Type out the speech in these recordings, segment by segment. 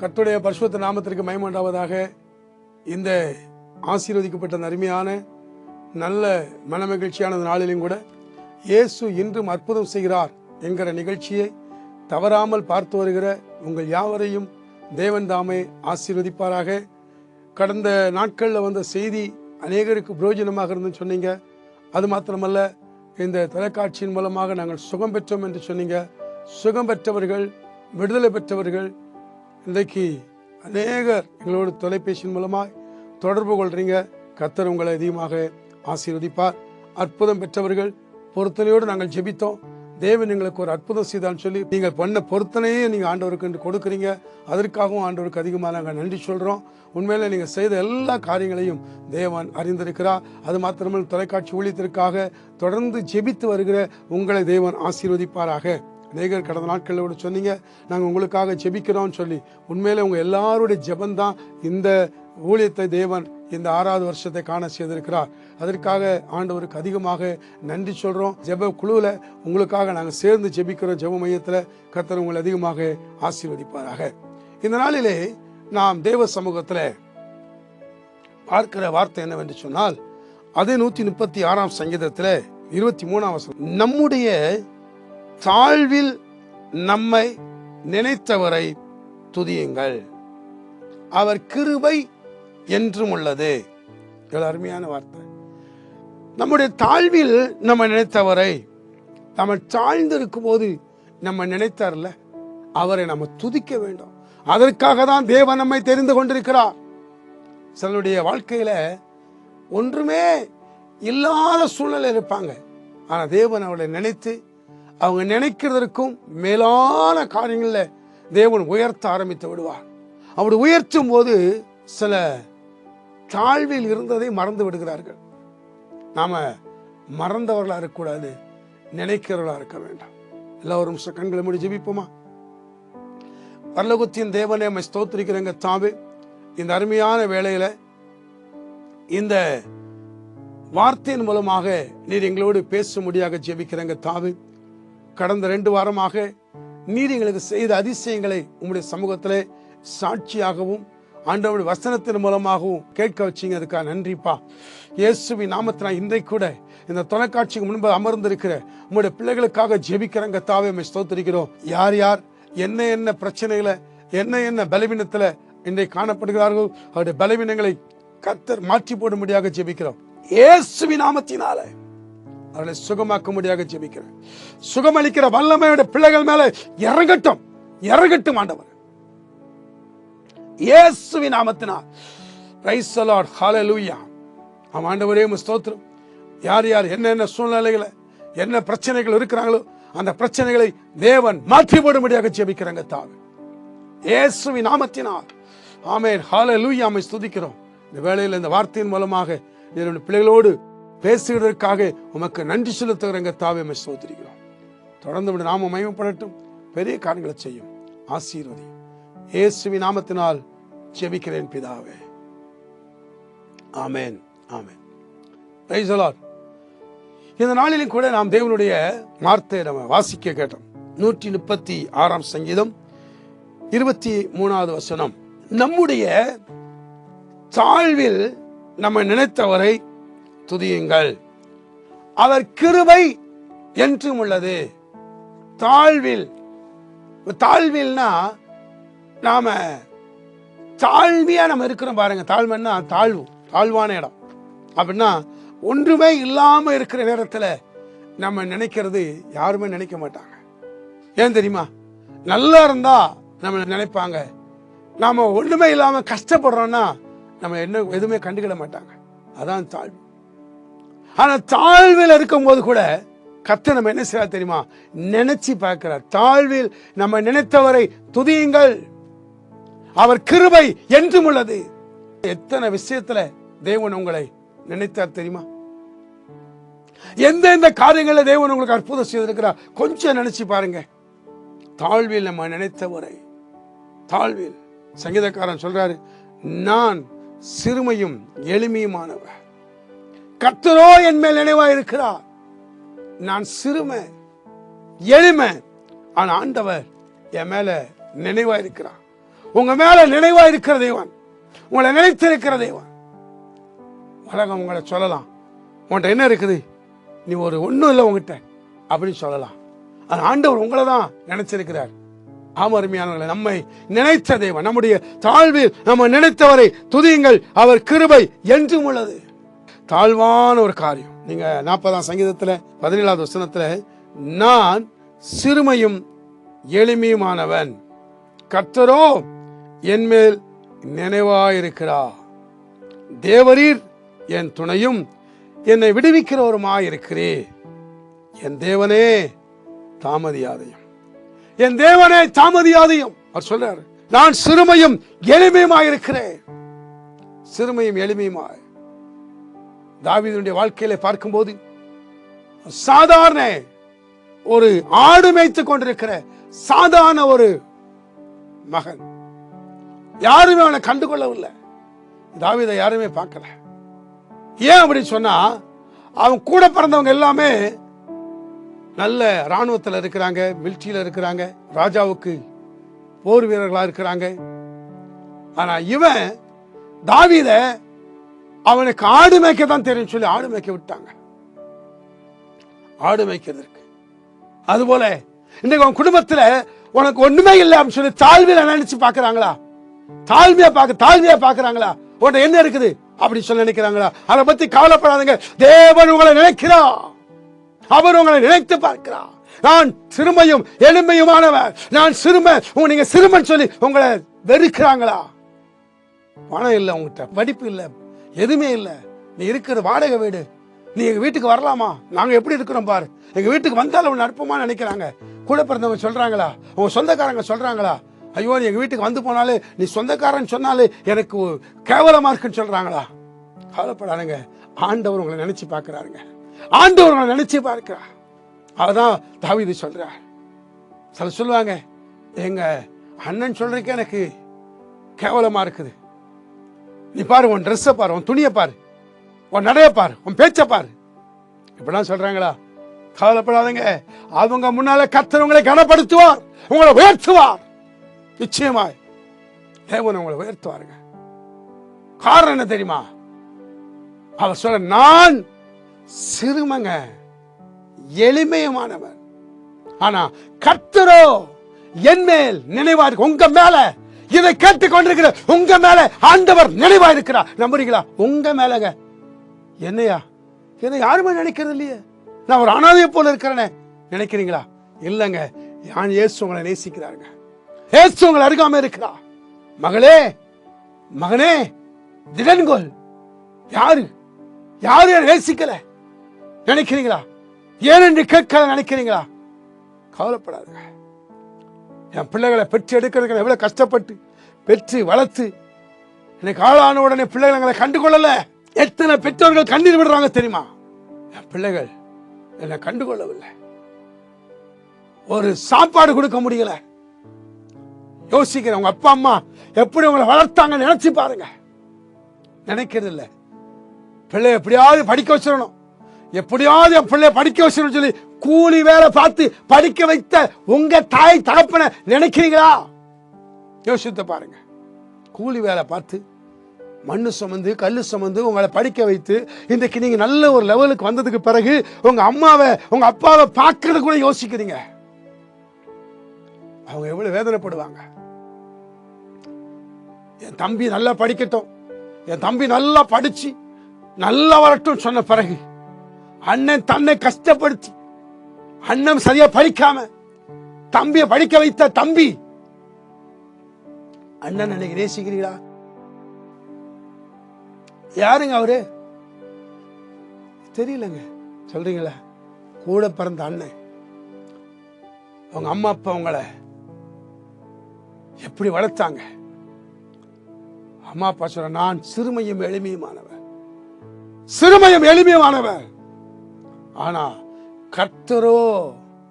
கத்துடைய பரிசுத்த நாமத்திற்கு மயமண்டாவதாக இந்த ஆசீர்வதிக்கப்பட்ட நருமையான அருமையான நல்ல மனமகிழ்ச்சியான நாளிலும் கூட இயேசு இன்றும் அற்புதம் செய்கிறார் என்கிற நிகழ்ச்சியை தவறாமல் பார்த்து வருகிற உங்கள் யாவரையும் தேவன் தாமே ஆசீர்வதிப்பாராக. கடந்த நாட்களில் வந்த செய்தி அநேகருக்கு பிரயோஜனமாக இருந்துன்னு சொன்னீங்க. அது மாத்திரமல்ல இந்த தொலைக்காட்சியின் மூலமாக நாங்கள் சுகம் பெற்றோம் என்று சொன்னீங்க. சுகம் பெற்றவர்கள் விடுதலை பெற்றவர்கள் இன்றைக்கு அநேகர் எங்களோட தொலைபேசியின் மூலமாக தொடர்பு கொள்றீங்க. கத்தர் உங்களை அதிகமாக ஆசீர்வதிப்பார். அற்புதம் பெற்றவர்கள் பொருத்தனையோடு நாங்கள் ஜெபித்தோம். தேவன் எங்களுக்கு ஒரு அற்புதம் செய்தான்னு சொல்லி நீங்கள் பண்ண பொருத்தனையே நீங்கள் ஆண்டவருக்கு என்று கொடுக்குறீங்க. அதற்காகவும் ஆண்டவருக்கு அதிகமாக நாங்கள் நன்றி சொல்கிறோம் உண்மையில் நீங்கள் செய்த எல்லா காரியங்களையும் தேவன் அறிந்திருக்கிறார். அது மாத்திரமல்ல தொலைக்காட்சி ஊழியத்திற்காக தொடர்ந்து ஜெபித்து வருகிற உங்களை தேவன் ஆசீர்வதிப்பாராக. அநேகர் கடந்த நாட்களில் கூட சொன்னீங்க நாங்கள் உங்களுக்காக ஜெபிக்கிறோம்னு சொல்லி. உண்மையிலே உங்கள் எல்லாருடைய ஜெபந்தான் இந்த ஊழியத்தை தேவன் இந்த ஆறாவது வருஷத்தை காண செய்திருக்கிறார். அதற்காக ஆண்டவருக்கு அதிகமாக நன்றி சொல்கிறோம் ஜெப குழுவில் உங்களுக்காக நாங்கள் சேர்ந்து ஜெபிக்கிறோம். ஜெப மையத்தில் கர்த்தர் உங்களை அதிகமாக ஆசீர்வதிப்பாராக. இந்த நாளிலே நாம் தேவ சமூகத்தில் பார்க்கிற வார்த்தை என்னவென்று சொன்னால் அதே நூற்றி முப்பத்தி ஆறாம் சங்கீதத்தில் இருபத்தி மூணாம் வசனம் நம்முடைய தாழ்வில் நம்மை நினைத்தவரை துதியுங்கள். அவர் கிருபை என்றும் உள்ளது. அருமையான வார்த்தை. நம்முடைய தாழ்வில் நம்ம நினைத்தவரை நம்ம தாழ்ந்திருக்கும் போது நம்ம நினைத்தார்ல அவரை நம்ம துதிக்க வேண்டும். அதற்காக தான் தேவன் நம்மை தெரிந்து கொண்டிருக்கிறார். சிலருடைய வாழ்க்கையில ஒன்றுமே இல்லாத சூழ்நிலை இருப்பாங்க. ஆனால் தேவன் அவளை நினைத்து அவங்க நினைக்கிறதற்கும் மேலான காரியங்களில் தேவன் உயர்த்த ஆரம்பித்து விடுவார். அப்படி உயர்த்தும் போது சில தாழ்வில் இருந்ததை மறந்து விடுகிறார்கள். நாம மறந்தவர்களாக இருக்கக்கூடாது நினைக்கிறவர்களாக இருக்க வேண்டாம். எல்லோரும் கண்களை மூடி ஜெபிப்போமா? பரலோகத்தின் தேவனே நம்மை ஸ்தோத்திரிக்கிறங்க தாவே. இந்த அருமையான வேளையில இந்த வார்த்தையின் மூலமாக நீர் எங்களோடு பேசும்படியாக ஜெபிக்கிறங்க தாவே. கடந்த ரெண்டு வாரமாக நீர் எங்களுக்கு செய்த அதிசயங்களை உங்களுடைய சமூகத்திலே சாட்சியாகவும் ஆண்டவருடைய வசனத்தின் மூலமாகவும் கேட்க வச்சிங்க அதுக்காக நன்றிப்பா. இயேசுவி நாமத்தினா இன்றைக்கு கூட இந்த தொலைக்காட்சிக்கு முன்பு அமர்ந்திருக்கிற உங்களுடைய பிள்ளைகளுக்காக ஜெபிக்கிறங்க தாவே நம்ம ஸ்தோத்திருக்கிறோம். யார் யார் என்ன என்ன பிரச்சனைகளை என்ன என்ன பலவீனத்தில் இன்றைக்கு காணப்படுகிறார்கள் அவருடைய பலவீனங்களை கத்தர் மாற்றி போடும்படியாக ஜெபிக்கிறோம். இயேசுவி நாமத்தினால. அவர்களை சுகமாக்கும்படியாக ஜெபிக்கிறேன். சுகமளிக்கிற வல்லமையோட பிள்ளைகள் மேல இறங்கட்டும். இறங்கட்டும் ஆண்டவர். இயேசுவின் நாமத்தினால். பிரைஸ் அலாட் ஹாலலூயா அவன் ஆண்டவரே ஸ்தோத்திரம். யார் யார் என்னென்ன சூழ்நிலைகளை என்ன பிரச்சனைகள் இருக்கிறாங்களோ அந்த பிரச்சனைகளை தேவன் மாற்றி போடும்படியாக ஜெபிக்கிறாங்க தாவே. இயேசுவின் நாமத்தினால். ஆமேன். ஹாலலூயா அமை ஸ்துதிக்கிறோம். இந்த வேளையில் இந்த வார்த்தையின் மூலமாக என்னுடைய பிள்ளைகளோடு பேசுகிறதற்காக உமக்கு நன்றி செலுத்துகிறங்க தாவே அம்மை தொடர்ந்து விட நாம மயமப்படட்டும் பெரிய காரியங்களை செய்யும். ஆசீர்வதி. இயேசுவி நாமத்தினால் ஜெபிக்கிறேன் பிதாவே. ஆமேன். ஆமேன். பிரைஸ் இந்த நாளிலும் கூட நாம் தேவனுடைய வார்த்தையை நம்ம வாசிக்க கேட்டோம். நூற்றி முப்பத்தி ஆறாம் சங்கீதம் இருபத்தி மூணாவது வசனம். நம்முடைய தாழ்வில் நம்ம நினைத்தவரை துதியுங்கள். அவர் கிருபை என்றும் உள்ளது. தாழ்வில் தாழ்வில்னா நாம தாழ்மையா நம்ம இருக்கிறோம் பாருங்க. தாழ்மைன்னா தாழ்வு தாழ்வான இடம். அப்படின்னா ஒன்றுமே இல்லாம இருக்கிற நேரத்துல நம்ம நினைக்கிறது யாருமே நினைக்க மாட்டாங்க. ஏன் தெரியுமா? நல்லா இருந்தா நம்ம நினைப்பாங்க. நாம ஒண்ணுமே இல்லாம கஷ்டப்படுறோம்னா நம்ம என்ன எதுவுமே கண்டுக்கிட மாட்டாங்க. அதான் தாழ்வு. ஆனா தாழ்வில் இருக்கும்போது கூட கத்த நம்ம என்ன செய்யறா தெரியுமா? நினைச்சு பார்க்கிறார். தாழ்வில் நம்ம நினைத்தவரை துதியுங்கள். அவர் கிருபை என்றும் உள்ளது. எத்தனை விஷயத்துல தேவன் உங்களை நினைத்தார் தெரியுமா? எந்தெந்த காரியங்களில் தேவன் உங்களுக்கு அற்புதம் செய்திருக்கிறார் கொஞ்சம் நினைச்சு பாருங்க. தாழ்வில் நம்ம நினைத்தவரை தாழ்வில் சங்கீதக்காரன் சொல்றாரு நான் சிறுமையும் எளிமையுமானவர். கத்தரோ என் மேல் நினைவா இருக்கிறார். நான் சிறுமை எளிமை ஆனா ஆண்டவர் என் மேல நினைவா இருக்கிறார். உங்க மேல நினைவா இருக்கிற தேவன் உங்களை நினைத்திருக்கிற தேவன். உலகம் உங்களை சொல்லலாம். உன்கிட்ட என்ன இருக்குது? நீ ஒரு ஒன்றும் இல்லை உங்ககிட்ட அப்படின்னு சொல்லலாம். ஆனால் ஆண்டவர் உங்களை தான் நினைச்சிருக்கிறார் ஆம அருமையானவர்களை நம்மை நினைத்த தெய்வம் நம்முடைய தாழ்வில் நம்ம நினைத்தவரை துதியுங்கள். அவர் கிருபை என்றும் உள்ளது. தாழ்வான ஒரு காரியம். நீங்க நாற்பதாம் சங்கீதத்தில் பதினேழாவது வசனத்தில் நான் சிறுமையும் எளிமையுமானவன். கர்த்தரோ என்மேல் நினைவாயிருக்கிறா தேவரீர் என் துணையும் என்னை விடுவிக்கிறவருமாயிருக்கிறே என் தேவனே தாமதியாதையும். என் தேவனே தாமதியாதையும். அவர் சொல்றாரு நான் சிறுமையும் எளிமையுமாயிருக்கிறேன். சிறுமையும் எளிமையுமாய். தாவீதுடைய வாழ்க்கையில பார்க்கும்போது சாதாரண ஒரு ஆடு மேய்த்து கொண்டிருக்கிற சாதாரண ஒரு மகன். யாருமே அவனை கண்டுகொள்ளவில்லை. தாவிதை யாருமே பார்க்கல. ஏன் அப்படி சொன்னா அவன் கூட பிறந்தவங்க எல்லாமே நல்ல ராணுவத்தில் இருக்கிறாங்க மிலிட்ரியில் இருக்கிறாங்க ராஜாவுக்கு போர் வீரர்களாக இருக்கிறாங்க. ஆனால் இவன் தாவிதை அவனுக்கு ஆடு மேய்க்க தான் தெரியும் சொல்லி ஆடு மேய்க்க விட்டாங்க. ஆடு மேய்க்கிறதுக்கு. அதுபோல இன்னைக்கு உன் குடும்பத்துல உனக்கு ஒண்ணுமே இல்லை அப்படின்னு சொல்லி தாழ்மையில நினைச்சு பாக்குறாங்களா தாழ்மையா பார்க்க தாழ்மையா பாக்குறாங்களா உன்ட்ட என்ன இருக்குது? அப்படின்னு சொல்லி நினைக்கிறாங்களா? அதை பத்தி கவலைப்படாதீங்க. தேவன் உங்களை நினைக்கிறா அவர் உங்களை நினைத்து பார்க்கிறார். நான் சிறுமையும் எளிமையுமானவர். நான் சிறுமை உங்க நீங்க சிறுமன் சொல்லி உங்களை வெறுக்கிறாங்களா? பணம் இல்லை உங்ககிட்ட படிப்பு இல்லை. எதுவுமே இல்லை. நீ இருக்கிற வாடகை வீடு. நீ எங்கள் வீட்டுக்கு வரலாமா? நாங்கள் எப்படி இருக்கிறோம் பாரு. எங்கள் வீட்டுக்கு வந்தால் உன்னை அற்புமா நினைக்கிறாங்க. கூட பிறந்தவங்க சொல்கிறாங்களா உன் சொந்தக்காரங்க சொல்கிறாங்களா ஐயோ நீ எங்கள் வீட்டுக்கு வந்து போனாலே நீ சொந்தக்காரன் சொன்னாலே எனக்கு கேவலமாக இருக்குன்னு சொல்கிறாங்களா கவலைப்படாதுங்க. ஆண்டவர் உங்களை நினச்சி பார்க்குறாருங்க. ஆண்டவர் உங்களை நினச்சி பார்க்குறா அவதான் தாவிதி சொல்கிறார் சில சொல்லுவாங்க எங்கள் அண்ணன் சொல்றதுக்கு எனக்கு கேவலமாக இருக்குது. நீ பாரு உன் ட்ரெஸ்ஸை பாரு உன் துணியை பாரு உன் நடைய பாரு உன் பேச்சை பாரு. இப்படிலாம் சொல்றாங்களா? கவலைப்படாதங்க. அவங்க முன்னால கத்தர் உங்களை கனப்படுத்துவார் உங்களை உயர்த்துவார். நிச்சயமாய் தேவன் உங்களை உயர்த்துவாருங்க. காரணம் என்ன தெரியுமா? அவர் சொல்ல நான் சிறுமங்க எளிமையுமானவர். ஆனா கர்த்தரோ என் மேல் நினைவாருக்கு உங்க மேல இதை கேட்டுக் கொண்டிருக்கிற உங்க மேல ஆண்டவர் நினைவா இருக்கிறார் நம்புறீங்களா? உங்க மேலங்க. என்னையா? என்னை யாருமே நினைக்கிறது இல்லையே. நான் ஒரு அனாதையை போல இருக்கிறேனே. நினைக்கிறீங்களா? இல்லைங்க. யான் இயேசு உங்களை நேசிக்கிறாருங்க. இயேசு உங்களை அருகாம இருக்கிறா மகளே மகனே திடன்கொள் யாரு? யாரு நேசிக்கல. நினைக்கிறீங்களா? ஏனென்று கேட்க நினைக்கிறீங்களா? கவலைப்படாதுங்க. என் பிள்ளைகளை பெற்று எடுக்கிறதுக்கு நான் எவ்வளவு கஷ்டப்பட்டு பெற்று வளர்த்து எனக்கு ஆளான உடனே பிள்ளைகளை எங்களை கண்டுகொள்ளல. எத்தனை பெற்றோர்கள் கண்ணீர் விடுறாங்க தெரியுமா? என் பிள்ளைகள் என்னை கண்டுகொள்ளவில்லை. ஒரு சாப்பாடு கொடுக்க முடியல. யோசிக்கிறேன் உங்க அப்பா அம்மா எப்படி உங்களை வளர்த்தாங்க நினைச்சு பாருங்க. நினைக்கிறது இல்லை பிள்ளை எப்படியாவது படிக்க வச்சிடணும். எப்படியாவது என் பிள்ளைய படிக்க வச்சிடணும் சொல்லி கூலி வேலை பார்த்து படிக்க வைத்த உங்க தாய் தகப்பனை நினைக்கிறீங்களா? யோசித்து பாருங்க. கூலி வேலை பார்த்து மண்ணு சுமந்து கல் சுமந்து உங்களை படிக்க வைத்து இன்றைக்கு நீங்க நல்ல ஒரு லெவலுக்கு வந்ததுக்கு பிறகு உங்க அம்மாவை உங்க அப்பாவை பார்க்கறது கூட யோசிக்கிறீங்க. அவங்க எவ்வளவு வேதனைப்படுவாங்க. என் தம்பி நல்லா படிக்கட்டும். என் தம்பி நல்லா படிச்சு நல்லா வரட்டும் சொன்ன பிறகு அண்ணன் தன்னை கஷ்டப்படுத்தி அண்ணன் சரியா படிக்காம தம்பியை படிக்க வைத்த தம்பி. அண்ணன் இன்னைக்கு நேசிக்கிறீங்களா யாருங்க அவரு? தெரியலங்க. சொல்றீங்களா? கூட பிறந்த அண்ணன். அவங்க அம்மா அப்பா உங்களை எப்படி வளர்த்தாங்க? அம்மா அப்பா சொல்ற நான் சிறுமையும் எளிமையுமானவன் சிறுமையும் எளிமையுமானவன் ஆனா கர்த்தரோ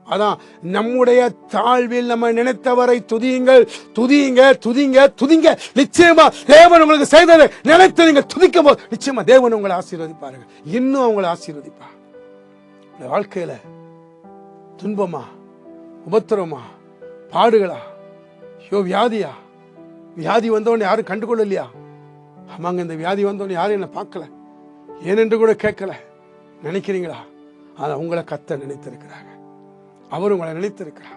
அதான் நம்முடைய தாழ்வில் நம்ம நினைத்தவரை துதியுங்கள் துதியுங்க துதிங்க துதிங்க. நிச்சயமா தேவன் உங்களுக்கு செய்ததை நினைத்து நீங்க துதிக்கும் போது நிச்சயமா தேவன் உங்களை ஆசீர்வதிப்பாருங்க. இன்னும் அவங்களை ஆசீர்வதிப்பா இந்த வாழ்க்கையில துன்பமா உபத்திரமா பாடுகளா ஐயோ வியாதியா? வியாதி வந்தவொடனே யாரும் கண்டுகொள்ளலையா? ஆமாங்க இந்த வியாதி வந்தவொடனே யாரும் என்னை பார்க்கல. ஏனென்று கூட கேட்கல. நினைக்கிறீங்களா? அதை உங்களை கத்த நினைத்திருக்கிறாங்க. அவர் உங்களை நினைத்திருக்கிறார்.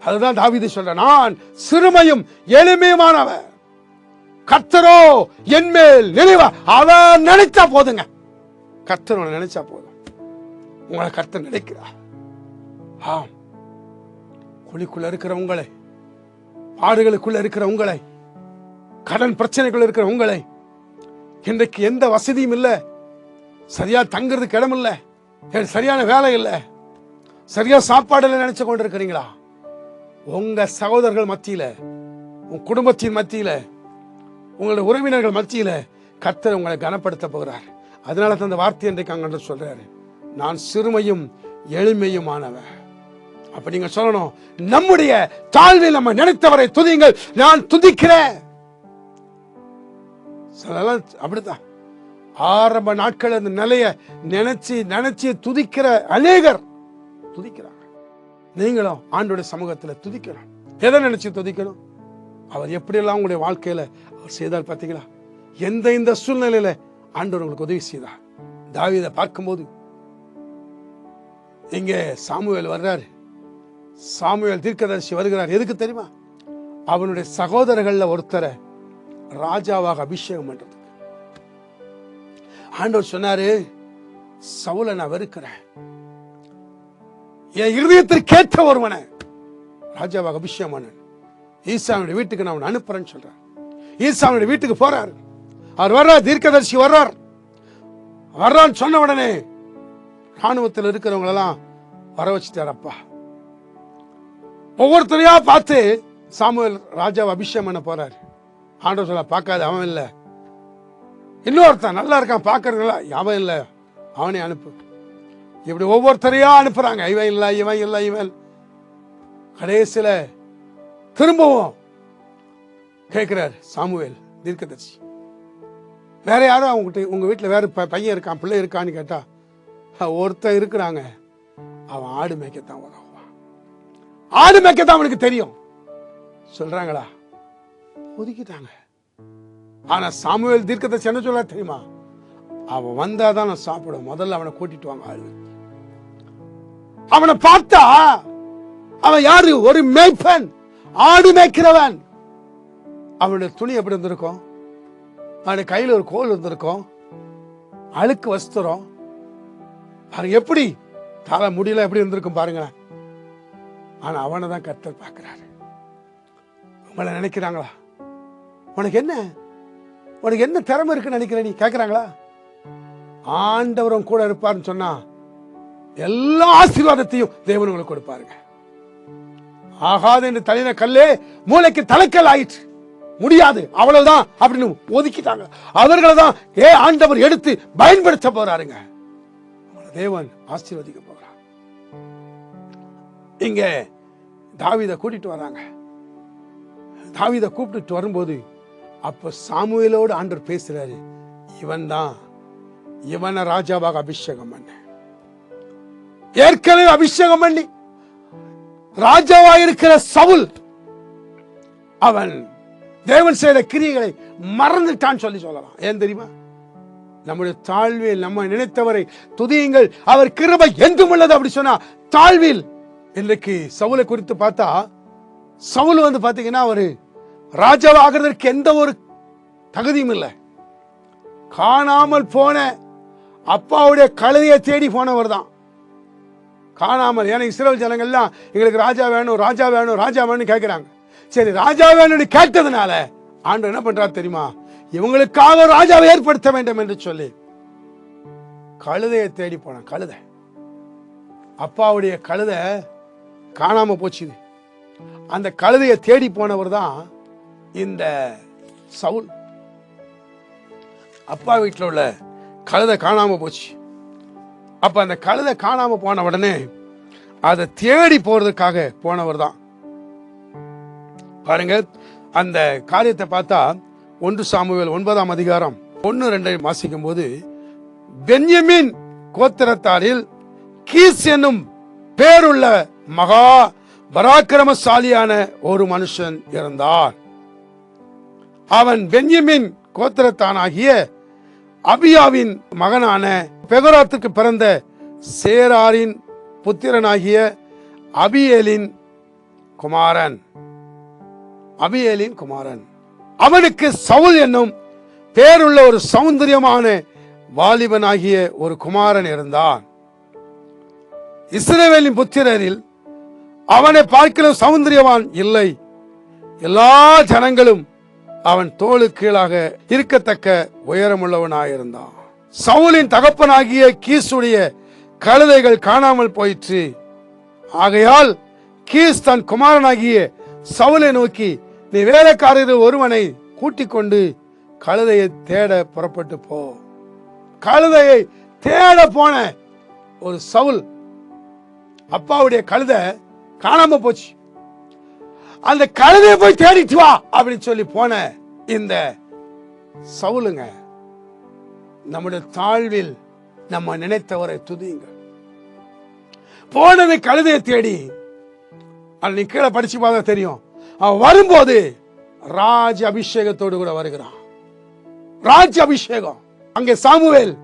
அதுதான் தாவிதி சொல்ற நான் சிறுமையும் எளிமையுமானவர். கத்தரோ என் மேல் நினைவா அவன் நினைச்சா போதுங்க. கத்தர் உங்களை நினைச்சா போதும். உங்களை கர்த்தர் நினைக்கிறார். ஆம். குழிக்குள்ள இருக்கிற உங்களை பாடுகளுக்குள்ள இருக்கிற உங்களை கடன் பிரச்சனைக்குள்ள இருக்கிற உங்களை இன்றைக்கு எந்த வசதியும் இல்லை. சரியா தங்குறதுக்கு இடம் இல்லை எனக்கு சரியான வேலை இல்லை. சரியா சாப்பாடு இல்லை நினைச்சு கொண்டு இருக்கிறீங்களா உங்க சகோதரர்கள் மத்தியில உங்க குடும்பத்தின் மத்தியில உங்களுடைய உறவினர்கள் மத்தியில கத்தர் உங்களை கனப்படுத்த போகிறார். அதனால தான் அந்த வார்த்தை இன்றைக்கு சொல்றாரு. நான் சிறுமையும் எளிமையுமானவன் அப்ப நீங்க சொல்லணும் நம்முடைய தாழ்வில் நம்ம நினைத்தவரை துதியுங்கள் நான் துதிக்கிறேன். அப்படித்தான். ஆரம்ப நாட்கள் அந்த நிலைய நினைச்சு நினைச்சு துதிக்கிற அநேகர் துதிக்கிறாங்க நீங்களும் ஆண்டோட சமூகத்துல துதிக்கணும். எதை நினைச்சு துதிக்கணும்? அவர் எப்படியெல்லாம் உங்களுடைய வாழ்க்கையில அவர் செய்தார் பார்த்தீங்களா? எந்த இந்த சூழ்நிலையில ஆண்டவர் உங்களுக்கு உதவி செய்தார்? தாவிதை பார்க்கும்போது இங்கே சாமுவேல் வர்றாரு. சாமுவேல் தீர்க்கதரிசி வருகிறார். எதுக்கு தெரியுமா? அவனுடைய சகோதரர்கள்ல ஒருத்தரை ராஜாவாக அபிஷேகம் பண்றதுக்கு. ஆண்டவர் சொன்னாரு சவுலை நான் வெறுக்கிறேன். என் இருதயத்திற்கேற்ற ஒருவனை ராஜாவாக அபிஷேகம் ஈசாவுடைய வீட்டுக்கு நான் அவனை அனுப்புறேன்னு சொல்றேன் ஈசாவுடைய வீட்டுக்கு போறார். அவர் வர்றார் தீர்க்கதர்சி வர்றார். வர்றான்னு சொன்ன உடனே ராணுவத்தில் இருக்கிறவங்களெல்லாம் வர வச்சுட்டாரப்பா. ஒவ்வொருத்தரையா பார்த்து சாமுவேல் ராஜாவை அபிஷேகம் பண்ண போறாரு. ஆண்டவர் சொல்ல பார்க்காது அவன் இல்லை. இன்னொருத்தன் நல்லா இருக்கான் பார்க்கறதுல அவன் இல்லை. அவனை அனுப்பு. இப்படி ஒவ்வொருத்தரையா அனுப்புறாங்க. இவன் இல்லை இவன் இல்லை இவன். கடைசியில திரும்பவும் கேட்கிறார் சாமுவேல் தீர்க்கதர்சி. வேற யாரும் அவங்ககிட்ட உங்க வீட்டில் வேற ப- பையன் இருக்கான் பிள்ளை இருக்கான்னு கேட்டா ஒருத்தன் இருக்கிறாங்க. அவன் ஆடு மேய்க்கத்தான் உதவுவான் ஆடு மேய்க்கத்தான் அவனுக்கு தெரியும். சொல்றாங்களா? ஒதுக்கிட்டாங்க. ஆனா சாமுவேல் தீர்க்கத்தை என்ன சொல்ல தெரியுமா? அவன் வந்தாதான் நான் சாப்பிடுவேன். முதல்ல அவனை கூட்டிட்டு வாங்க ஆளு. அவனை பார்த்தா அவன் யாரு? ஒரு மேய்ப்பன் ஆடு மேய்க்கிறவன். அவனுடைய துணி எப்படி இருந்திருக்கும்? அவனுடைய கையில ஒரு கோல் இருந்திருக்கும். அழுக்கு வஸ்திரம். அவன் எப்படி? தலை முடியல எப்படி இருந்திருக்கும் பாருங்களேன். ஆனா அவனை தான் கர்த்தர் பார்க்கிறாரு. உங்களை நினைக்கிறாங்களா? உனக்கு என்ன? உனக்கு என்ன திறமை இருக்குன்னு நினைக்கிற நீ கேட்குறாங்களா ஆண்டவரும் கூட இருப்பாருன்னு சொன்னா எல்லா ஆசீர்வாதத்தையும் தேவன் உங்களுக்கு கொடுப்பாருங்க. ஆகாது என்று தலையின கல்லே மூளைக்கு தலைக்கல் ஆயிற்று. முடியாது. அவ்வளவுதான் அப்படின்னு ஒதுக்கிட்டாங்க. அவர்களை தான் ஏ ஆண்டவர் எடுத்து பயன்படுத்த போறாருங்க. தேவன் ஆசீர்வதிக்க போறார். இங்க தாவித கூட்டிட்டு வராங்க. தாவீதை கூப்பிட்டுட்டு வரும்போது அப்போ சாமுவேலோடு ஆண்டவர் பேசுறாரு. இவன் தான் இவனை ராஜாவாக அபிஷேகம் பண்ண. ஏற்கனவே அபிஷேகம் பண்ணி ராஜாவா இருக்கிற சவுல் அவன் தேவன் செய்த கிரியைகளை மறந்துட்டான் சொல்லி சொல்லலாம். ஏன் தெரியுமா? நம்முடைய தாழ்வில் நம்ம நினைத்தவரை துதியுங்கள் அவர் கிருபை என்றும் உள்ளது அப்படி சொன்னா தாழ்வில் இன்றைக்கு சவுலை குறித்து பார்த்தா சவுல் வந்து பாத்தீங்கன்னா அவரு ராஜாவாகிறதற்கு எந்த ஒரு தகுதியும் இல்லை. காணாமல் போன அப்பாவுடைய கழுதையை தேடி போனவர் தான். காணாமல் ஏன்னா இஸ்ரேல் ஜனங்கள்லாம் எங்களுக்கு ராஜா வேணும் ராஜா வேணும் ராஜா வேணும்னு கேட்குறாங்க. சரி ராஜா வேணும்னு கேட்டதுனால ஆண்டு என்ன பண்றாரு தெரியுமா? இவங்களுக்காக ராஜாவை ஏற்படுத்த வேண்டும் என்று சொல்லி கழுதையை தேடி போனான். கழுதை. அப்பாவுடைய கழுதை காணாம போச்சுது அந்த கழுதையை தேடி போனவர் தான் இந்த சவுல் அப்பா வீட்டில் உள்ள கழுதை காணாமல் போச்சு. அப்போ அந்த கழுதை காணாமல் போன உடனே அதை தேடி போகிறதுக்காக போனவர் தான். பாருங்க அந்த காரியத்தை பார்த்தா ஒன்று சாமுவேல் ஒன்பதாம் அதிகாரம் ஒன்று ரெண்டை வாசிக்கும் போது பென்யமின் கோத்திரத்தாரில் கீஸ் என்னும் பேருள்ள மகா பராக்கிரமசாலியான ஒரு மனுஷன் இருந்தார் அவன் பென்யமின் கோத்திரத்தானாகிய அபியாவின் மகனான பெகராத்துக்கு பிறந்த சேராரின் புத்திரனாகிய அபியேலின் குமாரன். அபியேலின் குமாரன். அவனுக்கு சவுல் என்னும் பேருள்ள ஒரு சௌந்தரியமான வாலிபனாகிய ஒரு குமாரன் இருந்தான். இஸ்ரேவேலின் புத்திரரில் அவனை பார்க்கிற சௌந்தரியவான் இல்லை. எல்லா ஜனங்களும் அவன் தோளு கீழாக இருக்கத்தக்க உயரமுள்ளவனாயிருந்தான். சவுலின் தகப்பனாகிய கீசுடைய கழுதைகள் காணாமல் போயிற்று. ஆகையால் கீஸ் தன் குமாரனாகிய சவுலை நோக்கி நீ வேலைக்காரர் ஒருவனை கூட்டிக் கொண்டு கழுதையை தேட புறப்பட்டு போ. கழுதையை தேட போன ஒரு சவுல் அப்பாவுடைய கழுதை காணாம போச்சு. அந்த கழுதையை போய் தேடிட்டு வா அப்படின்னு சொல்லி போன இந்த சவுலுங்க நம்முடைய தாழ்வில் நம்ம நினைத்தவரை துதியுங்க போனது கழுதையை தேடி அது நீ கீழே படிச்சு பார்த்தா தெரியும். அவன் வரும்போது ராஜ அபிஷேகத்தோடு கூட வருகிறான். ராஜ அபிஷேகம். அங்கே சாமுவேல்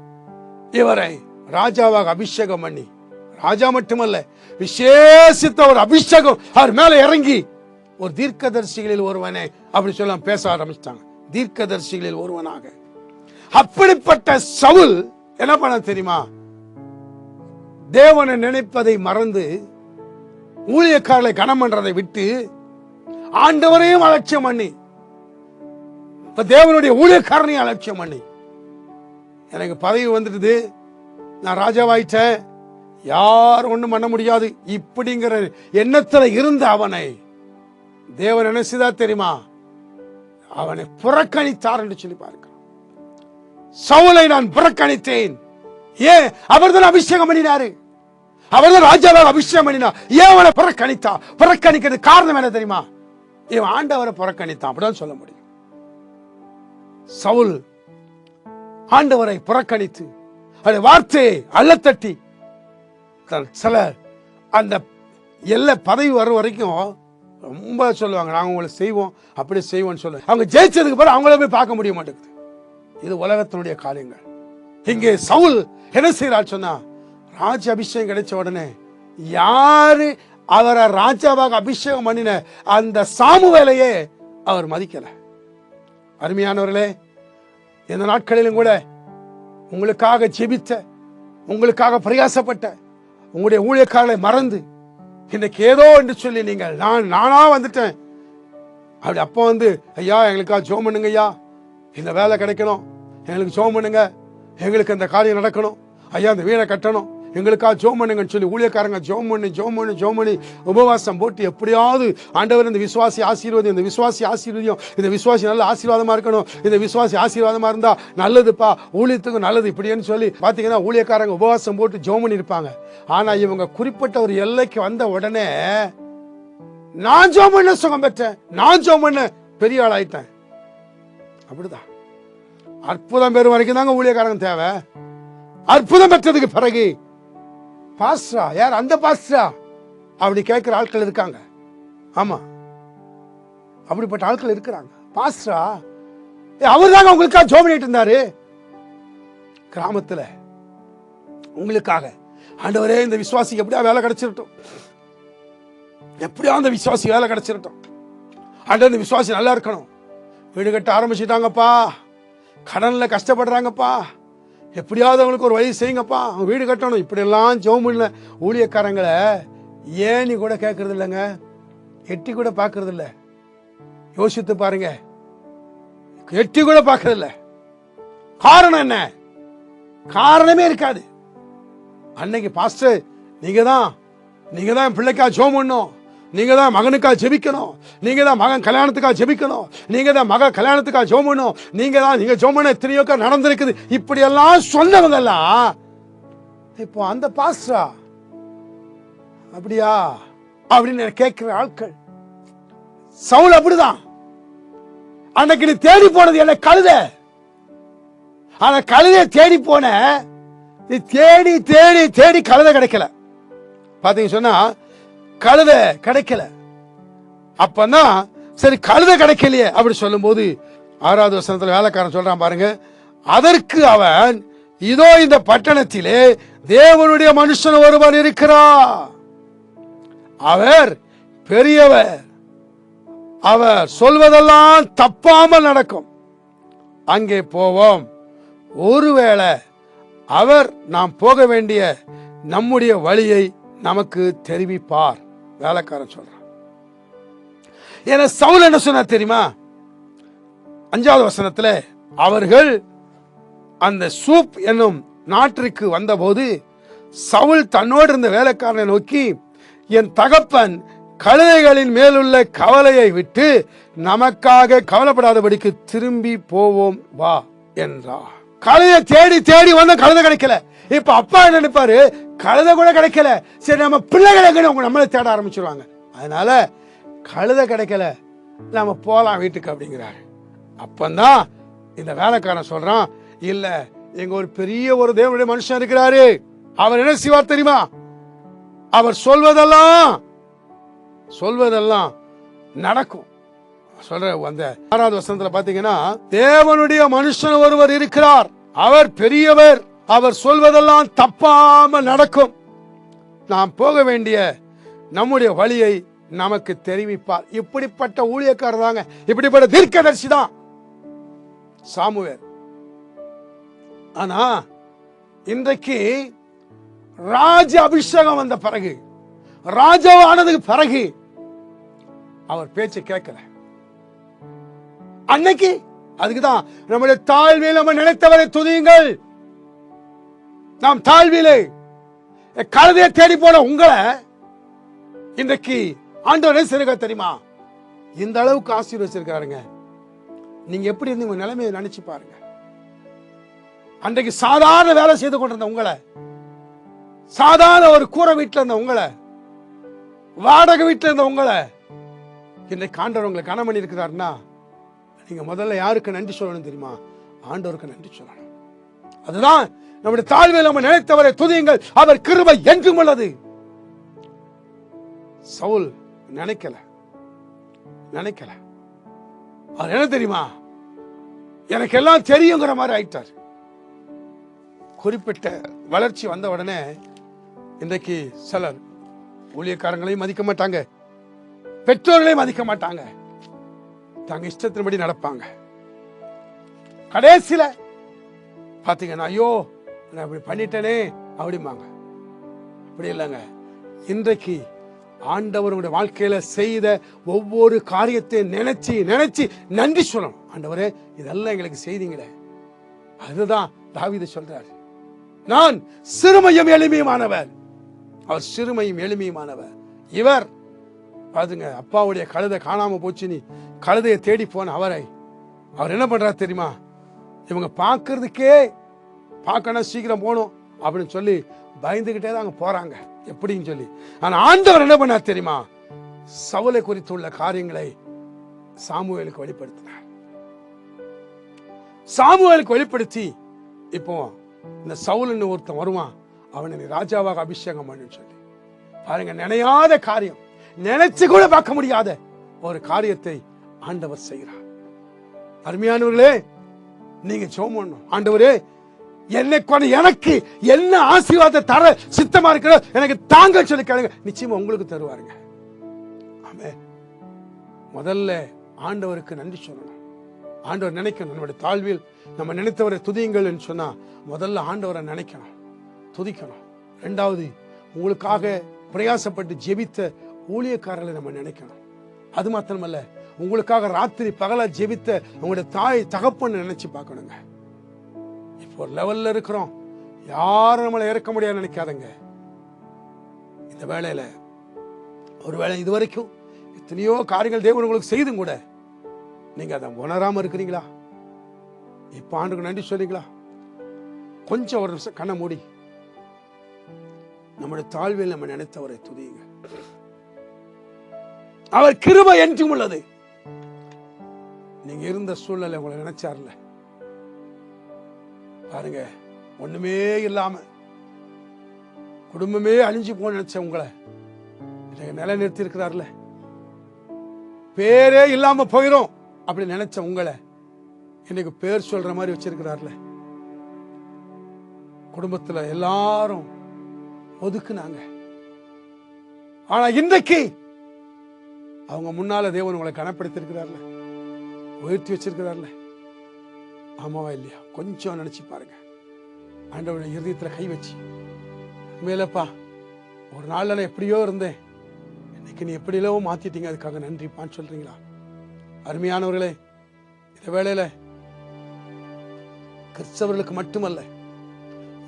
இவரை ராஜாவாக அபிஷேகம் பண்ணி ராஜா மட்டுமல்ல விசேஷித்த ஒரு அபிஷேகம் அவர் மேல இறங்கி ஒரு தீர்க்கதர்சிகளில் ஒருவனே அப்படி சொல்ல பேச ஆரம்பிச்சிட்டாங்க. தீர்க்கதர்சிகளில் ஒருவனாக. அப்படிப்பட்ட சவுல் என்ன பண்ண தெரியுமா? தேவனை நினைப்பதை மறந்து ஊழியக்காரர்களை கனம் பண்றதை விட்டு ஆண்டவரையும் அலட்சியம் பண்ணி இப்ப தேவனுடைய ஊழியக்காரனையும் அலட்சியம் பண்ணி எனக்கு பதவி வந்துடுது நான் ராஜாவாயிட்டேன் யார் ஒன்றும் பண்ண முடியாது இப்படிங்கிற எண்ணத்துல இருந்த அவனை தேவன் என்ன தெரியுமா? அவனை புறக்கணித்தார் என்று சொல்லி பார்க்கிறான். சவுலை நான் புறக்கணித்தேன். ஏன் அவர்தான் அபிஷேகம் பண்ணினாரு. அவர்தான் ராஜாவாக அபிஷேகம் பண்ணினார். ஏன் அவனை புறக்கணித்தா? புறக்கணிக்கிறது காரணம் என்ன தெரியுமா? இவன் ஆண்டவரை புறக்கணித்தான். அப்படிதான் சொல்ல முடியும். சவுல் ஆண்டவரை புறக்கணித்து அந்த வார்த்தையை அள்ளத்தட்டி சில அந்த எல்லை பதவி வரும் வரைக்கும் ரொம்ப சொல்லுவாங்க நாங்கள் உங்களை செய்வோம் அப்படி செய்வோம்னு சொல்லுவேன் அவங்க ஜெயிச்சதுக்கு பிறகு அவங்கள போய் பார்க்க முடிய மாட்டேங்குது. இது உலகத்தினுடைய காரியங்கள். இங்கே சவுல் என்ன செய்கிறார் சொன்னா ராஜ அபிஷேகம் கிடைச்ச உடனே யாரு அவரை ராஜாவாக அபிஷேகம் பண்ணின அந்த சாமுவேலையே அவர் மதிக்கல. அருமையானவர்களே இந்த நாட்களிலும் கூட உங்களுக்காக ஜெபித்த உங்களுக்காக பிரயாசப்பட்ட உங்களுடைய ஊழியக்காரர்களை மறந்து இன்னைக்கு ஏதோ என்று சொல்லி நீங்கள் நான் நானா வந்துட்டேன். அப்படி அப்போ வந்து ஐயா எங்களுக்காக ஜோம் பண்ணுங்க ஐயா. இந்த வேலை கிடைக்கணும். எங்களுக்கு ஜோம் பண்ணுங்க. எங்களுக்கு இந்த காரியம் நடக்கணும். ஐயா இந்த வீடை கட்டணும். எங்களுக்காக ஜோம் பண்ணுங்கன்னு சொல்லி ஊழியக்காரங்க ஜோம் பண்ணி ஜோம் பண்ணி ஜோம் பண்ணி உபவாசம் போட்டு எப்படியாவது ஆண்டவர் இந்த விசுவாசி ஆசீர்வாதம் இந்த விசுவாசி ஆசீர்வதியும் இந்த விசுவாசி நல்ல ஆசீர்வாதமா இருக்கணும் இந்த விசுவாசி ஆசீர்வாதமா இருந்தா நல்லதுப்பா ஊழியத்துக்கு நல்லது இப்படின்னு சொல்லி பாத்தீங்கன்னா ஊழியக்காரங்க உபவாசம் போட்டு ஜோம் பண்ணி இருப்பாங்க ஆனா இவங்க குறிப்பிட்ட ஒரு எல்லைக்கு வந்த உடனே நான் ஜோம் பண்ண சுகம் பெற்றேன் நான் ஜோம் பண்ண பெரிய ஆள் ஆயிட்டேன். அப்படிதான் அற்புதம் பெறும் வரைக்கும் தாங்க ஊழியக்காரங்க தேவை. அற்புதம் பெற்றதுக்கு பிறகு பாஸ்டரா? யார்? அந்த பாஸ்டரா? அப்படி கேட்கிற ஆட்கள் இருக்காங்க. ஆமா. அப்படிப்பட்ட ஆட்கள் இருக்கிறாங்க. பாஸ்டரா? அவர் தாங்க உங்களுக்காக ஜோ பண்ணிட்டு இருந்தாரு. கிராமத்துல. உங்களுக்காக. ஆண்டவரே இந்த விசுவாசிக்கு எப்படியா வேலை கிடைச்சிருட்டும். எப்படியா அந்த விசுவாசி வேலை கிடைச்சிருட்டும். ஆண்டவர் இந்த விசுவாசி நல்லா இருக்கணும். வீடு கட்ட ஆரம்பிச்சிட்டாங்கப்பா. கடனில் கஷ்டப்படுறாங்கப்பா. எப்படியாவது அவங்களுக்கு ஒரு வழி செய்யுங்கப்பா. அவங்க வீடு கட்டணும். இப்படியெல்லாம் ஜோமுன்ல ஊழியக்காரங்களை நீ கூட கேட்கறது இல்லைங்க. எட்டி கூட பார்க்கறது இல்லை. யோசித்து பாருங்க. எட்டி கூட பார்க்கறது இல்லை. காரணம் என்ன? காரணமே இருக்காது. அன்னைக்கு பாஸ்டர் நீங்க தான் நீங்க தான் என் பிள்ளைக்கா ஜோம் பண்ணும் நீங்க தான் மகனுக்காக ஜெபிக்கணும். நீங்க தான் மகன் கல்யாணத்துக்காக ஜெபிக்கணும். நீங்க தான் மக கல்யாணத்துக்காக ஜெபம் நீங்கள் நீங்க தான் நீங்க ஜோமன பண்ண எத்தனையோக்கா நடந்திருக்குது. இப்படி எல்லாம் இப்போ அந்த பாஸ்டரா அப்படியா? அப்படின்னு கேட்கிற ஆட்கள். சவுல் அப்படிதான். அன்னைக்கு நீ தேடி போனது என்ன கழுத. ஆனா கழுதை தேடி போன நீ தேடி தேடி தேடி கழுத கிடைக்கல. பாத்தீங்க சொன்னா கழுதை கிடைக்கல. அப்பதான் சரி கழுதை கிடைக்கலையே அப்படி சொல்லும்போது ஆறாவது வசனத்துல வேலைக்காரன் சொல்றான் பாருங்க அதற்கு அவன் இதோ இந்த பட்டணத்திலே தேவனுடைய மனுஷன் ஒருவன் இருக்கிறார். அவர் பெரியவர். அவர் சொல்வதெல்லாம் தப்பாமல் நடக்கும். அங்கே போவோம். ஒருவேளை அவர் நாம் போக வேண்டிய நம்முடைய வழியை நமக்கு தெரிவிப்பார். வேலைக்காரன் சொல்றான். ஏன்னா சவுல் என்ன சொன்னார் தெரியுமா? அஞ்சாவது வசனத்துல அவர்கள் அந்த சூப் என்னும் நாட்டிற்கு வந்தபோது சவுல் தன்னோடு இருந்த வேலைக்காரனை நோக்கி என் தகப்பன் கழுதைகளின் மேலுள்ள கவலையை விட்டு நமக்காக கவலைப்படாதபடிக்கு திரும்பி போவோம் வா என்றார். கழுதை தேடி தேடி வந்த கழுதை கிடைக்கல. இப்ப அப்பா என்ன நினைப்பாரு? கழுத கூட கிடைக்கல. சரி நம்ம பிள்ளைகளை எங்கன்னு அவங்க நம்மளை தேட ஆரம்பிச்சிருவாங்க. அதனால கழுத கிடைக்கல. நாம போலாம் வீட்டுக்கு அப்படிங்கிறாரு. அப்பந்தான் இந்த வேலைக்காரன் சொல்றான் இல்ல எங்க ஒரு பெரிய ஒரு தேவனுடைய மனுஷன் இருக்கிறாரு. அவர் என்ன செய்வார் தெரியுமா? அவர் சொல்வதெல்லாம் சொல்வதெல்லாம் நடக்கும். சொல்ற அந்த ஆறாவது வசனத்துல பாத்தீங்கன்னா தேவனுடைய மனுஷன் ஒருவர் இருக்கிறார். அவர் பெரியவர். அவர் சொல்வதெல்லாம் தப்பாம நடக்கும். நாம் போக வேண்டிய நம்முடைய வழியை நமக்கு தெரிவிப்பார். இப்படிப்பட்ட ஊழியக்காரர் தாங்க இப்படிப்பட்ட தீர்க்கதர்சி தான். சாமுவேல். ஆனா இன்றைக்கு ராஜ அபிஷேகம் வந்த பிறகு ராஜாவானதுக்கு பிறகு அவர் பேச்சு கேட்கல. அன்னைக்கு அதுக்குதான் நம்முடைய தாழ்மையில் நம்ம நினைத்தவரை துதியுங்கள். நாம் தாழ்விலே கழுதையை தேடி போன உங்களை இன்றைக்கு ஆண்டவர் என்ன தெரியுமா? இந்த அளவுக்கு ஆசீர்வச்சிருக்காருங்க நீங்க எப்படி இருந்து உங்க நிலைமையை நினைச்சு பாருங்க. அன்றைக்கு சாதாரண வேலை செய்து கொண்டிருந்த உங்களை சாதாரண ஒரு கூரை வீட்டுல இருந்த உங்களை வாடகை வீட்டுல இருந்த உங்களை இன்றைக்கு ஆண்டவர் உங்களை கனம் பண்ணி இருக்கிறாருன்னா நீங்க முதல்ல யாருக்கு நன்றி சொல்லணும் தெரியுமா? ஆண்டவருக்கு நன்றி சொல்லணும். அதுதான் நம்முடைய தாழ்வில் நம்ம நினைத்தவரை துதியுங்கள். அவர் கிருபை என்றும் உள்ளது. சவுல் நினைக்கல. நினைக்கல. அவர் என்ன தெரியுமா? எனக்கு எல்லாம் தெரியுங்கிற மாதிரி ஆயிட்டார். குறிப்பிட்ட வளர்ச்சி வந்த உடனே இன்றைக்கு சிலர் ஊழியக்காரங்களையும் மதிக்க மாட்டாங்க. பெற்றோர்களையும் மதிக்க மாட்டாங்க. தாங்க இஷ்டத்தின்படி நடப்பாங்க. கடைசியில பாத்தீங்கன்னா ஐயோ நான் இப்படி பண்ணிட்டேனே அப்படிம்பாங்க. அப்படி இல்லைங்க. இன்றைக்கு ஆண்டவர் உங்களுடைய வாழ்க்கையில செய்த ஒவ்வொரு காரியத்தையும் நினைச்சு நினைச்சு நன்றி சொல்லணும். ஆண்டவரே இதெல்லாம் எங்களுக்கு செய்தீங்களே. அதுதான் தாவித சொல்றார். நான் சிறுமையும் எளிமையுமானவர். அவர் சிறுமையும் எளிமையுமானவர். இவர் பாருங்க அப்பாவுடைய கழுதை காணாம போச்சு நீ. கழுதையை தேடி போன அவரை. அவர் என்ன பண்றாரு தெரியுமா? இவங்க பார்க்கறதுக்கே பார்க்கணும் சீக்கிரம் போகணும் அப்படின்னு சொல்லி பயந்துகிட்டே தான் அங்க போறாங்க. எப்படின்னு சொல்லி. ஆனா ஆண்டவர் என்ன பண்ணார் தெரியுமா? சவுலை குறித்துள்ள காரியங்களை சாமுவேலுக்கு வெளிப்படுத்தினார். சாமுவேலுக்கு வெளிப்படுத்தி இப்போ இந்த சவுல்னு ஒருத்தன் வருவான் அவனை நீ ராஜாவாக அபிஷேகம் பண்ணுன்னு சொல்லி. பாருங்க நினையாத காரியம். நினைச்சு கூட பார்க்க முடியாத ஒரு காரியத்தை ஆண்டவர் செய்கிறார். அருமையானவர்களே நீங்க ஜெபம் ஆண்டவரே என்னை கொண்டு எனக்கு என்ன ஆசீர்வாதத்தை தர சித்தமா இருக்கிற எனக்கு தாங்க சொல்லி கேளுங்க. நிச்சயமா உங்களுக்கு தருவாருங்க. ஆமே முதல்ல ஆண்டவருக்கு நன்றி சொல்லணும். ஆண்டவர் நினைக்கணும். நம்முடைய தாழ்வில் நம்ம நினைத்தவரை துதியுங்கள் சொன்னா முதல்ல ஆண்டவரை நினைக்கணும். துதிக்கணும். ரெண்டாவது உங்களுக்காக பிரயாசப்பட்டு ஜெபித்த ஊழியக்காரர்களை நம்ம நினைக்கணும். அது மாத்திரமல்ல உங்களுக்காக ராத்திரி பகலாக ஜெபித்த உங்களுடைய தாய் தகப்பன்னு நினைச்சு பார்க்கணுங்க. ஒரு லெவலில் இருக்கிறோம். யாரும் நம்மளை இறக்க முடியாது நினைக்காதங்க. இந்த வேலையில் ஒருவேளை இது வரைக்கும் எத்தனையோ காரியங்கள் தேவன் உங்களுக்கு செய்தும் கூட நீங்கள் அதை உணராமல் இருக்கிறீங்களா? இப்போ ஆண்டுக்கு நன்றி சொல்றீங்களா? கொஞ்சம் ஒரு நிமிஷம் கண்ணை மூடி. நம்முடைய தாழ்வில் நம்ம நினைத்தவரை துதியுங்க அவர் கிருபை என்றும் உள்ளது. நீங்க இருந்த சூழ்நிலை உங்களை நினைச்சார்ல. பாருங்க ஒண்ணுமே இல்லாம குடும்பமே அழிஞ்சு போன நினைச்சேன் உங்களை. நிலை நிலைநிறுத்தி இருக்கிறார்ல பேரே இல்லாம போயிரும் அப்படி நினைச்ச உங்களை. இன்னைக்கு பேர் சொல்ற மாதிரி வச்சிருக்கிறார்ல. குடும்பத்துல எல்லாரும் ஒதுக்குனாங்க. ஆனா இன்றைக்கு அவங்க முன்னால தேவன் உங்களை கனப்படுத்திருக்கிறார்ல உயர்த்தி வச்சிருக்கிறார்ல. ஆமாவா இல்லையா? கொஞ்சம் நினைச்சு பாருங்க. ஆண்டவருடைய இருதயத்துல கை வச்சு மேலப்பா ஒரு நாள்ல நான் எப்படியோ இருந்தேன். இன்னைக்கு நீ எப்படியோ மாத்திட்டீங்க அதுக்காக நன்றிப்பான்னு சொல்றீங்களா? அருமையானவர்களே இந்த வேளையில கிறிஸ்தவர்களுக்கு மட்டுமல்ல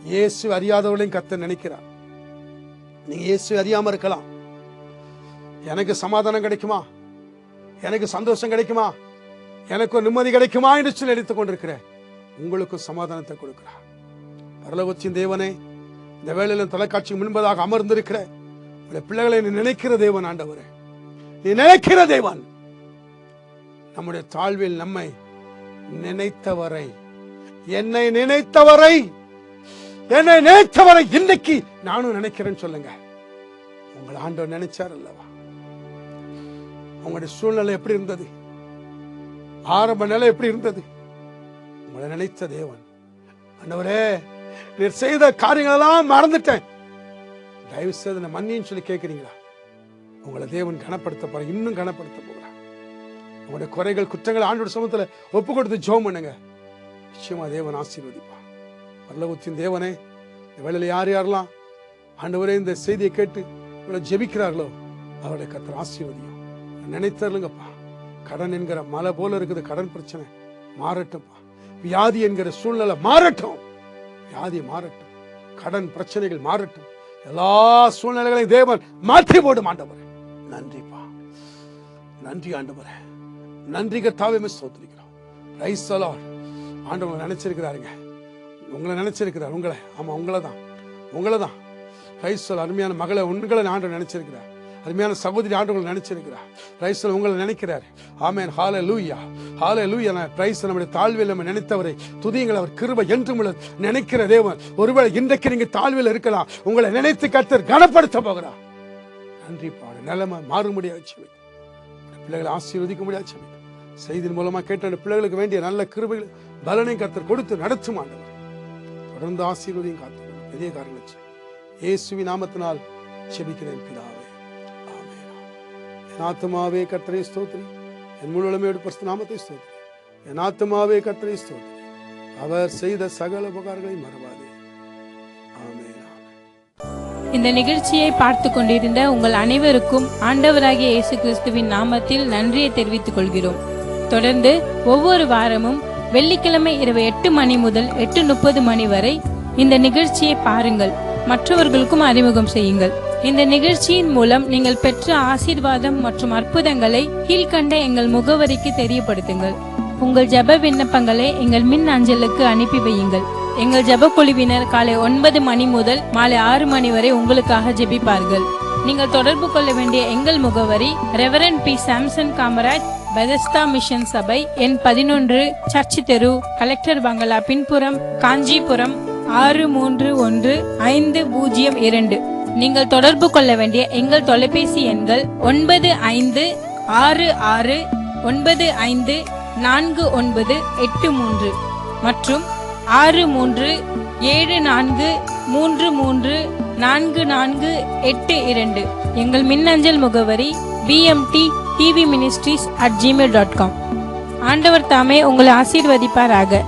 இயேசு அறியாதவர்களையும் கத்த நினைக்கிறார். நீங்க இயேசு அறியாம இருக்கலாம். எனக்கு சமாதானம் கிடைக்குமா? எனக்கு சந்தோஷம் கிடைக்குமா? எனக்கு ஒரு நிம்மதி கிடைக்குமா என்று சொல்லி நினைத்துக் கொண்டிருக்கிறேன். உங்களுக்கும் சமாதானத்தை கொடுக்கிறார். பரலோகத்தின் தேவனே இந்த வேளையில தொலைக்காட்சி முன்பதாக அமர்ந்திருக்கிற உங்களுடைய பிள்ளைகளை நீ நினைக்கிற தேவன் ஆண்டவரே. நீ நினைக்கிற தேவன். நம்முடைய தாழ்வில் நம்மை நினைத்தவரை என்னை நினைத்தவரை என்னை நினைத்தவரை இன்னைக்கு நானும் நினைக்கிறேன்னு சொல்லுங்க. உங்களை ஆண்டவர் நினைச்சார் அல்லவா? உங்களுடைய சூழ்நிலை எப்படி இருந்தது? ஆரம்ப நிலை எப்படி இருந்தது? உங்களை நினைத்த தேவன் அண்டவரே நீர் செய்த காரியங்களெல்லாம் மறந்துட்டேன். தயவு செய்து மன்னின்னு சொல்லி கேட்குறீங்களா? உங்களை தேவன் கனப்படுத்த போற இன்னும் கனப்படுத்த போகிறார். உங்களுடைய குறைகள் குற்றங்கள் ஆண்டோட சமூகத்துல ஒப்பு கொடுத்து ஜோம் பண்ணுங்க. நிச்சயமா தேவன் ஆசீர்வதிப்பான் பல்லவத்தின் தேவனே இந்த வேலையில் யார் யாரெல்லாம் ஆண்டவரே இந்த செய்தியை கேட்டு உங்களை ஜெபிக்கிறார்களோ அவருடைய கத்திர ஆசீர்வதியும். நினைத்தர்லுங்கப்பா கடன் என்கிற மலை போல இருக்குது கடன் பிரச்சனை. மாறட்டும்ப்பா. வியாதி என்கிற சூழ்நிலை மாறட்டும். வியாதி மாறட்டும். கடன் பிரச்சனைகள் மாறட்டும். எல்லா சூழ்நிலைகளையும் தேவன் மாற்றி போடும் ஆண்டவரே. நன்றிப்பா. நன்றி ஆண்டவரே. நன்றி கத்தாவே ஸ்தோத்திரிக்கிறோம். ரைஸ் அலாட் ஆண்டவங்களை நினைச்சிருக்கிறாருங்க. உங்களை நினைச்சிருக்கிறார். உங்களை. ஆமா உங்களை தான். உங்களை தான். ரைஸ் அருமையான மகளை உங்களை ஆண்டவர் நினைச்சிருக்கிறார். அருமையான சகோதரி ஆண்டுகள் நினைச்சிருக்கிறார். பிரைஸ்ல உங்களை நினைக்கிறார். ஆமேன். ஹால லூயா ஹால லூயா பிரைஸ் நம்முடைய தாழ்வில் நம்ம நினைத்தவரை துதியுங்கள். அவர் கிருப என்றும் உள்ளது நினைக்கிற தேவன். ஒருவேளை இன்றைக்கு நீங்க தாழ்வில் இருக்கலாம். உங்களை நினைத்து கத்தர் கனப்படுத்த போகிறார். நன்றி பாடு. நிலைமை மாறும்படியாக வச்சு பிள்ளைகளை ஆசீர்வதிக்க முடியாது செபிக்கிறேன். செய்தியின் மூலமா கேட்ட பிள்ளைகளுக்கு வேண்டிய நல்ல கிருபைகள் பலனை கத்தர் கொடுத்து நடத்தும் ஆண்டவர். தொடர்ந்து ஆசீர்வதியும் காத்து பெரிய காரணம் இயேசுவி நாமத்தினால் செபிக்கிறேன் பிதா. என் ஆத்மாவே கர்த்தரை ஸ்தோத்ரி என் முழுமையோடு பரிசுத்த நாமத்தை ஸ்தோத்ரி என் ஆத்மாவே கர்த்தரை ஸ்தோத்ரி அவர் செய்த சகல உபகாரங்களை மறவாதே. இந்த நிகழ்ச்சியை பார்த்து கொண்டிருந்த உங்கள் அனைவருக்கும் ஆண்டவராகிய இயேசு கிறிஸ்துவின் நாமத்தில் நன்றியை தெரிவித்துக் கொள்கிறோம். தொடர்ந்து ஒவ்வொரு வாரமும் வெள்ளிக்கிழமை இரவு எட்டு மணி முதல் எட்டு முப்பது மணி வரை இந்த நிகழ்ச்சியை பாருங்கள். மற்றவர்களுக்கும் அறிமுகம் செய்யுங்கள். இந்த நிகழ்ச்சியின் மூலம் நீங்கள் பெற்ற ஆசீர்வாதம் மற்றும் அற்புதங்களை கீழ்கண்ட எங்கள் முகவரிக்கு தெரியப்படுத்துங்கள். உங்கள் ஜெப விண்ணப்பங்களை எங்கள் மின் அஞ்சலுக்கு அனுப்பி வையுங்கள். எங்கள் ஜெப குழுவினர் காலை ஒன்பது மணி முதல் மாலை ஆறு மணி வரை உங்களுக்காக ஜெபிப்பார்கள். நீங்கள் தொடர்பு கொள்ள வேண்டிய எங்கள் முகவரி reverend B Samson Kamaraj Bethesda mission சபை எண் பதினொன்று சர்ச் தெரு கலெக்டர் பங்களா பின்புறம் காஞ்சிபுரம் ஆறு மூன்று ஒன்று ஐந்து பூஜ்ஜியம் இரண்டு. நீங்கள் தொடர்பு கொள்ள வேண்டிய எங்கள் தொலைபேசி எண்கள் ஒன்பது ஐந்து ஆறு ஆறு ஒன்பது ஐந்து நான்கு ஒன்பது எட்டு மூன்று மற்றும் ஆறு மூன்று ஏழு நான்கு மூன்று மூன்று நான்கு நான்கு எட்டு இரண்டு. எங்கள் மின்னஞ்சல் முகவரி BMT TV ministries at Gmail dot com ஆண்டவர் தாமே உங்களை ஆசீர்வதிப்பாராக.